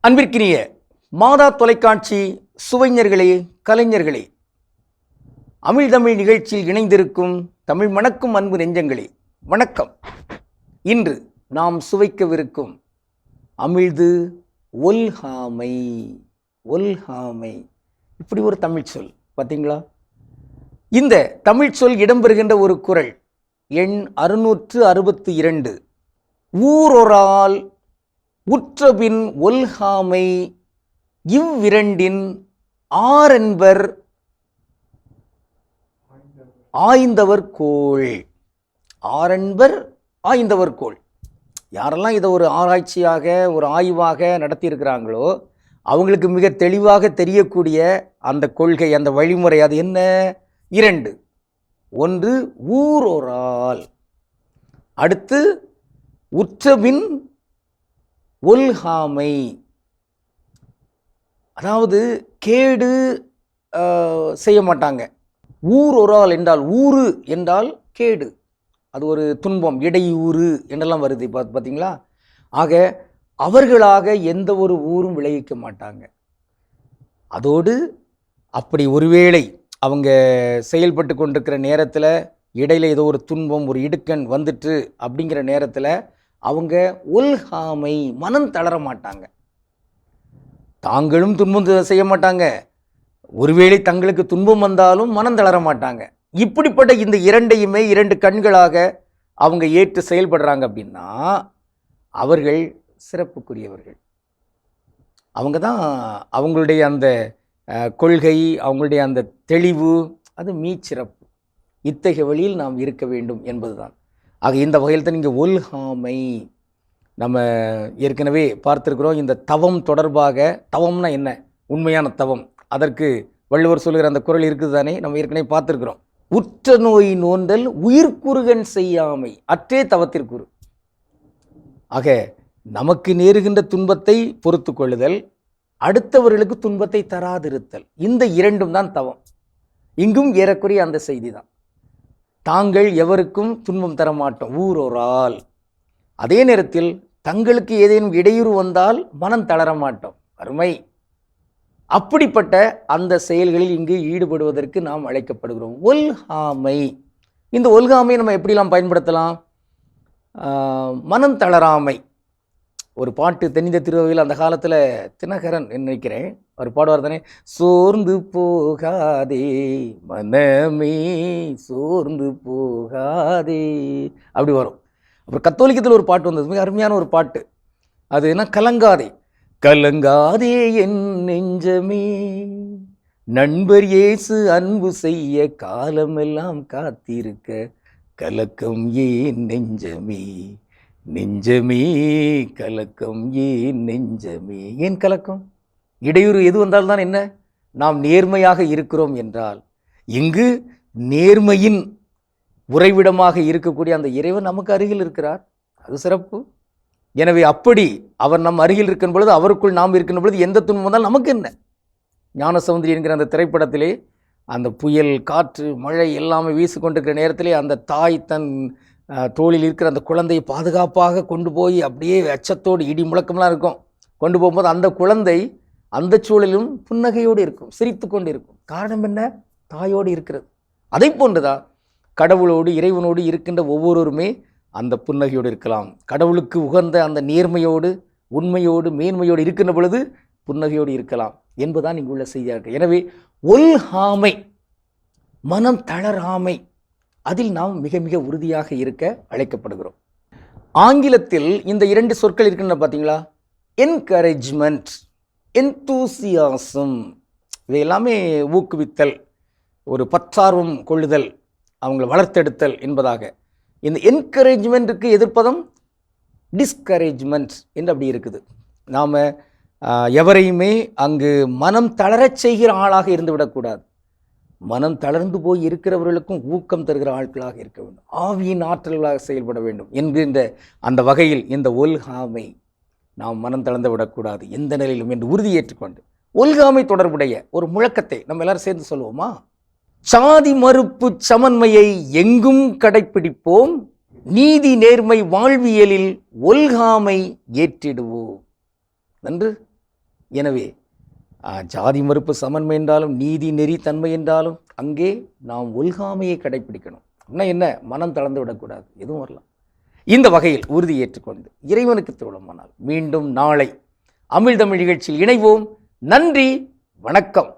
அன்பிற்கினிய மாதா தொலைக்காட்சி சுவைஞர்களே கலைஞர்களே அமிழ்தமிழ் நிகழ்ச்சியில் இணைந்திருக்கும் தமிழ் மணக்கும் அன்பு நெஞ்சங்களே வணக்கம். இன்று நாம் சுவைக்கவிருக்கும் அமிழ்து ஒல்ஹாமை ஒல்ஹாமை. இப்படி ஒரு தமிழ் சொல் பார்த்தீங்களா இந்த தமிழ் சொல் இடம்பெறுகின்ற ஒரு குறள் எண் அறுநூற்று அறுபத்தி இரண்டு. ஊரொரால் உற்றபின் ஒல்ஹாமை இவ்விரண்டின் ஆரென்பர் ஆய்ந்தவர் கோள். ஆரென்பர் ஆய்ந்தவர் கோள். யாரெல்லாம் இதை ஒரு ஆராய்ச்சியாக ஒரு ஆய்வாக நடத்தியிருக்கிறாங்களோ அவங்களுக்கு மிக தெளிவாக தெரியக்கூடிய அந்த கொள்கை அந்த வழிமுறை அது என்ன? இரண்டு ஒன்று ஊரொரால். அடுத்து உற்றபின் ஒல்காமை. அதாவது கேடு செய்ய மாட்டாங்க. ஊர் ஒரால் என்றால் ஊரு என்றால் கேடு. அது ஒரு துன்பம் இடையூறு என்றெல்லாம் வருது இப்போ பார்த்தீங்களா ஆக அவர்களாக எந்த ஒரு ஊரும் விளைவிக்க மாட்டாங்க. அதோடு அப்படி ஒருவேளை அவங்க செயல்பட்டு கொண்டிருக்கிற நேரத்தில் இடையில் ஏதோ ஒரு துன்பம் ஒரு இடுக்கண் வந்துட்டு அப்படிங்கிற நேரத்தில் அவங்க உல்காமை மனம் தளர மாட்டாங்க. தாங்களும் துன்பம் செய்ய மாட்டாங்க. ஒருவேளை தங்களுக்கு துன்பம் வந்தாலும் மனம் தளர மாட்டாங்க. இப்படிப்பட்ட இந்த இரண்டையுமே இரண்டு கண்களாக அவங்க ஏற்று செயல்படுறாங்க அப்படின்னா அவர்கள் சிறப்புக்குரியவர்கள். அவங்க தான் அவங்களுடைய அந்த கொள்கை அவங்களுடைய அந்த தெளிவு அது மீச்சிறப்பு. இத்தகைய வழியில் நாம் இருக்க வேண்டும் என்பதுதான். ஆக இந்த வகையில் தான் இங்கே ஒல்ஹாமை நம்ம ஏற்கனவே பார்த்துருக்குறோம். இந்த தவம் தொடர்பாக தவம்னா என்ன? உண்மையான தவம். அதற்கு வள்ளுவர் சொல்லுகிற அந்த குரல் இருக்குது தானே நம்ம ஏற்கனவே பார்த்துருக்குறோம். உற்ற நோய் நோந்தல் உயிர்க்குறுகன் செய்யாமை. அற்றே தவத்திற்குறு ஆக நமக்கு நேருகின்ற துன்பத்தை பொறுத்து கொள்ளுதல் அடுத்தவர்களுக்கு துன்பத்தை தராதிருத்தல். இந்த இரண்டும் தான் தவம். இங்கும் ஏறக்குறைய அந்த செய்தி தான். தாங்கள் எவருக்கும் துன்பம் தர மாட்டோம். ஊரோரால். அதே நேரத்தில் தங்களுக்கு ஏதேனும் இடையூறு வந்தால் மனம் தளர மாட்டோம். அருமை. அப்படிப்பட்ட அந்த செயல்களில் இங்கு ஈடுபடுவதற்கு நாம் அழைக்கப்படுகிறோம். ஒல்காமை. இந்த ஒல்காமையை நம்ம எப்படிலாம் பயன்படுத்தலாம்? மனம் தளராமை. ஒரு பாட்டு தென்னிந்த திருவையில் அந்த காலத்தில் தினகரன் நினைக்கிறேன். அவர் பாடுவார் தானே? சோர்ந்து போகாதே மனமே சோர்ந்து போகாதே அப்படி வரும். அப்புறம் கத்தோலிக்கத்தில் ஒரு பாட்டு வந்தது. மிக அருமையான ஒரு பாட்டு. அது என்ன? கலங்காதே. கலங்காதே என் நெஞ்சமே. நண்பர் இயேசு அன்பு செய்ய காலமெல்லாம் காத்திருக்க கலக்கம் ஏன் நெஞ்சமே? நெஞ்சமே கலக்கம் ஏன் நெஞ்சமே? ஏன் கலக்கம்? இடையூறு எது வந்தால்தான் என்ன? நாம் நேர்மையாக இருக்கிறோம் என்றால் இங்கு நேர்மையின் உறைவிடமாக இருக்கக்கூடிய அந்த இறைவன் நமக்கு அருகில் இருக்கிறார். அது சிறப்பு. எனவே அப்படி அவர் நம் அருகில் இருக்கும் பொழுது அவருக்குள் நாம் இருக்கின்ற பொழுது எந்த துன்பம் வந்தாலும் நமக்கு என்ன? ஞானசௌந்தரி என்கிற அந்த திரைப்படத்திலே அந்த புயல் காற்று மழை எல்லாமே வீசிக்கொண்டிருக்கிற நேரத்திலே அந்த தாய் தன் தோளில் இருக்கிற அந்த குழந்தையை பாதுகாப்பாக கொண்டு போய் அப்படியே அச்சத்தோடு இடி முழக்கம்லாம் இருக்கும். கொண்டு போகும்போது அந்த குழந்தை அந்த சூழலிலும் புன்னகையோடு இருக்கும் சிரித்து கொண்டு இருக்கும் காரணம் என்ன? தாயோடு இருக்கிறது. அதை போன்றுதான் கடவுளோடு இறைவனோடு இருக்கின்ற ஒவ்வொருவருமே அந்த புன்னகையோடு இருக்கலாம். கடவுளுக்கு உகந்த அந்த நேர்மையோடு உண்மையோடு மேன்மையோடு இருக்கின்ற பொழுது புன்னகையோடு இருக்கலாம் என்பதுதான் இங்குள்ள செய்தியாக இருக்கு. எனவே ஒல்ஹாமை மனம் தளராமை அதில் நாம் மிக மிக உறுதியாக இருக்க அழைக்கப்படுகிறோம். ஆங்கிலத்தில் இந்த இரண்டு சொற்கள் இருக்கின்றன பார்த்தீங்களா? என்கரேஜ்மெண்ட் என்தூசியாசம் இது எல்லாமே ஊக்குவித்தல் ஒரு பற்றார்வம் கொள்ளுதல் அவங்களை வளர்த்தெடுத்தல் என்பதாக. இந்த என்கரேஜ்மெண்ட்டுக்கு எதிர்ப்பதம் டிஸ்கரேஜ்மெண்ட் என்று அப்படி இருக்குது. நாம் எவரையுமே அங்கு மனம் தளரச் செய்கிற ஆளாக இருந்து விடக்கூடாது மனம் தளர்ந்து போய் இருக்கிறவர்களுக்கும் ஊக்கம் தருகிற ஆட்களாக இருக்க வேண்டும். ஆவியின் ஆற்றல்களாக செயல்பட வேண்டும் என்கின்ற அந்த வகையில் இந்த ஒல்காமை நாம் மனம் தளர்ந்து விடக்கூடாது எந்த நிலையிலும் என்று உறுதியேற்றுக்கொண்டு ஒல்காமை தொடர்புடைய ஒரு முழக்கத்தை நம்ம எல்லாரும் சேர்ந்து சொல்லுவோமா? சாதி மறுப்பு சமன்மையை எங்கும் கடைப்பிடிப்போம். நீதி நேர்மை வாழ்வியலில் ஒல்காமை ஏற்றிடுவோம். நன்று. எனவே ஜாதி மறுப்பு சமன்மை என்றாலும் நீதி நெறி தன்மை என்றாலும் அங்கே நாம் ஒல்காமையை கடைப்பிடிக்கணும். அப்படின்னா என்ன? மனம் தளர்ந்து விடக்கூடாது. எதுவும் வரலாம். இந்த வகையில் உறுதி ஏற்றுக்கொண்டு இறைவனுக்கு திருவிழமானால் மீண்டும் நாளை அமிழ்தமிழ் நிகழ்ச்சியில் இணைவோம். நன்றி. வணக்கம்.